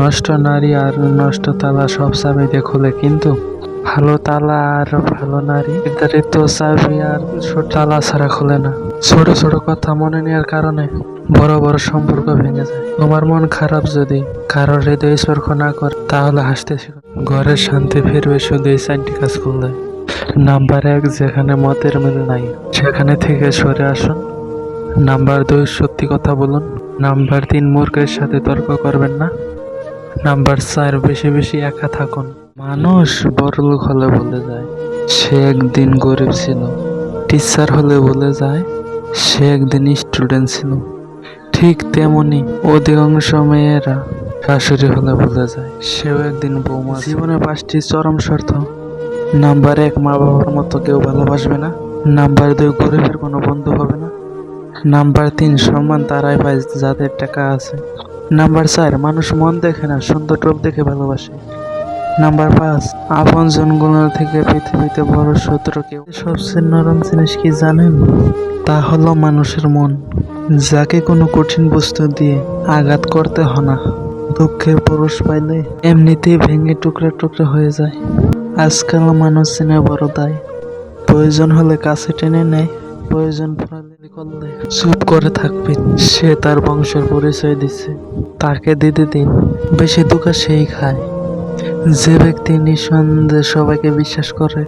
নষ্ট নারী আর নষ্ট তালা সব চাবিতে খোলে, কিন্তু ভালো তালা আর ভালো নারী নির্ধারিত চাবি আর তালা ছাড়া খোলে না। ছোট ছোট কথা মনে নেওয়ার কারণে বড় বড় সম্পর্ক ভেঙে যায়। তোমার মন খারাপ যদি কারোর হৃদয় স্পর্শ না করে, তাহলে হাসতে শিখো। ঘরের শান্তি ফিরবে শুধু এই চারটি কাজ করলে। নাম্বার এক, যেখানে মতের মিল নাই, সেখানে থেকে সরে আসুন। নাম্বার দুই, সত্যি কথা বলুন। নাম্বার তিন, মূর্খের সাথে তর্ক করবেন না। নাম্বার চার, বেশি বেশি একা থাকুন। মানুষ বড়লোক হলে বলে যায়, সে একদিন গরিব ছিল। টিচার হলে বলে যায়, সে একদিন স্টুডেন্ট ছিল। ঠিক তেমনি অধিকাংশ মেয়েরা শাশুড়ি হলে বলে যায়, সেও একদিন বৌমা জীবনে পাঁচটি চরম শর্ত। নাম্বার এক মা বাবার মতো কেউ ভালোবাসবে না। নাম্বার দুই, গরিবের কোনো বন্ধু হবে না। নাম্বার তিন, সম্মান তারাই পায় যাদের টাকা আছে। নাম্বার চার, মানুষ মন দেখে না, সুন্দর রূপ দেখে ভালোবাসে। নাম্বার পাঁচ, আপন জনগুলো থেকে পৃথিবীতে বড় শত্রু কেউ। সবচেয়ে নরম জিনিস কি জানেন? তা হলো মানুষের মন। যাকে কোনো কঠিন বস্তু দিয়ে আঘাত করতে হয় না। দুঃখের পুরুষ পাইলে এমনিতেই ভেঙে টুকরা টুকরা হয়ে যায়। আজকাল মানুষ চেনে বড় দায়। প্রয়োজন হলে কাছে টেনে নেয়। প্রয়োজন পড়ালে করলে চুপ করে থাকবেন। সে তার বংশের পরিচয় দিচ্ছে তাকে দিতে দিন, বেশি দুঃখ সেই খায়। যে ব্যক্তি নিঃসন্দেহে সবাইকে বিশ্বাস করে